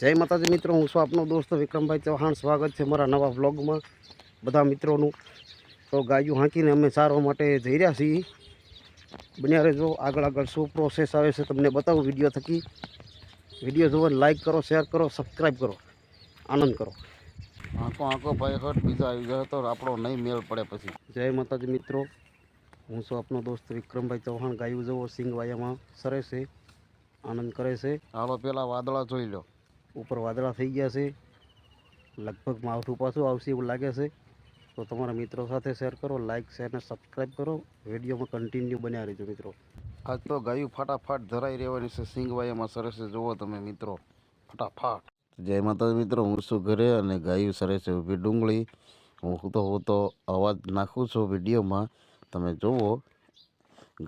જય માતાજી મિત્રો હું છું આપનો દોસ્ત વિક્રમભાઈ ચૌહાણ. સ્વાગત છે મારા નવા વ્લોગમાં બધા મિત્રોનું. તો ગાયું હાંકીને અમે સારવા માટે જઈ રહ્યા છીએ. બન્યા રહેજો આગળ આગળ શું પ્રોસેસ આવે છે તમને બતાવું વીડિયો થકી. વીડિયો જોવો લાઇક કરો શેર કરો સબસ્ક્રાઈબ કરો. આનંદ કરો. આંકો આંકો ભાઈ હટ બીજા આવી ગયો તો આપણો નહીં મેળ પડે પછી. જય માતાજી મિત્રો હું છું આપનો દોસ્ત વિક્રમભાઈ ચૌહાણ. ગાયું જવો સિંગવાયામાં સરે છે. આનંદ કરે છે. હાલો પેલા વાદળા જોઈ લો. ઉપર વાદળા થઈ ગયા છે. લગભગ માવઠું પાછું આવશે એવું લાગે છે. તો તમારા મિત્રો સાથે શેર કરો લાઇક શેર અને સબસ્ક્રાઈબ કરો. વિડીયોમાં કન્ટિન્યુ બન્યા રહેજો મિત્રો. આજ તો ગાયું ફટાફટ ધરાઈ રહેવાની છે. સિંગવાયામાં સરસ જુઓ તમે મિત્રો. ફટાફટ. જય માતાજી મિત્રો. હું શું ઘરે અને ગાયું સરસ ઊભી ડુંગળી. હું તો હું તો અવાજ નાખું છું વિડીયોમાં. તમે જુઓ.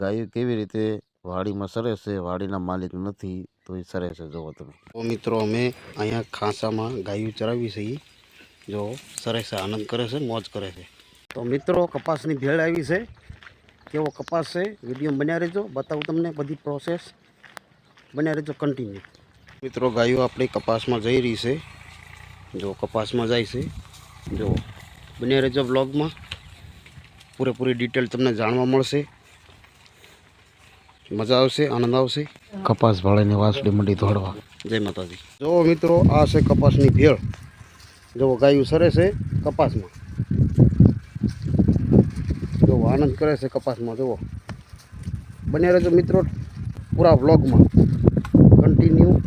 ગાયું કેવી રીતે વાડીમાં સરે છે. વાડીના માલિક નથી. તો એ સરસ છે જુઓ તમે. તો મિત્રો, અમે અહીંયા ખાંસામાં ગાયું ચરાવી છે ઈ. જો, સરસ આનંદ કરે છે, મોજ કરે છે. તો મિત્રો, કપાસની ભેળ આવી છે. કેવો કપાસ છે, વીડિયો બન્યા રહેજો. બતાવું તમને બધી પ્રોસેસ બન્યા રહેજો કન્ટિન્યુ મિત્રો, ગાયો આપણી કપાસમાં જઈ રહી છે. જો, કપાસમાં જાય છે. જો, બન્યા રહેજો બ્લોગમાં પૂરેપૂરી ડિટેલ તમને જાણવા મળશે. મજા આવશે? આનંદ આવશે? કપાસ ભાળીને વાસડી મંડી દોડવા જય માતાજી. જો મિત્રો આ છે કપાસની ભેળ. જો ગાયું સરે છે કપાસમાં. જો આનંદ કરે છે કપાસમાં જુઓ. બને રહેજો મિત્રો પૂરા વ્લોગમાં. કન્ટિન્યુ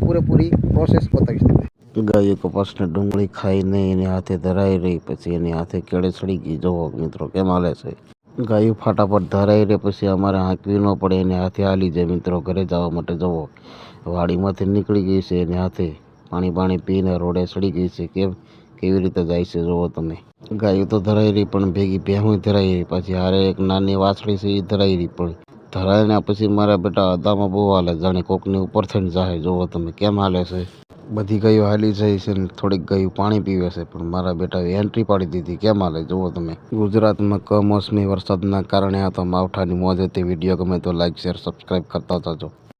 પૂરેપૂરી પ્રોસેસ બતાવીશ તમને. ગાયો કપાસને ડુંગળી ખાઈને એની હાથે ધરાઈ રહી પછી એની હાથે કેળે ચડી ગઈ. જોવો મિત્રો કેમ હાલે છે? ગાયું ફટાફટ ધરાઈ રહે, પછી અમારે હાંકવી ન પડે, એને હાથે હાલી જાય. મિત્રો ઘરે જવા માટે જવો વાડીમાંથી નીકળી ગઈ છે એને હાથે. પાણી પાણી પીને રોડે ચડી ગઈ છે. કેમ? કેવી રીતે જાય છે જુઓ તમે. ગાયું તો ધરાઈ રહી, પણ ભેગી ભેહું ધરાઈ રહી. પછી હારે એક નાની વાછડી છે એ ધરાઈ રહી પણ. ધરાઈને પછી મારા બેટા અદામાં બહુ હાલે, જાણે કોકની ઉપર થઈને જાય જુઓ તમે, કેમ હાલે છે? બધી ગાયો હાલી જાય છે ને થોડીક ગાયો પાણી પીવે છે, પણ મારા બેટાએ એન્ટ્રી પાડી દીધી. કેમ હાલે? જુઓ તમે. ગુજરાતમાં કમોસમી વરસાદના કારણે આ તો માવઠાની મોજ હતી. વીડિયો ગમે તો લાઈક શેર સબસ્ક્રાઈબ કરતા જજો.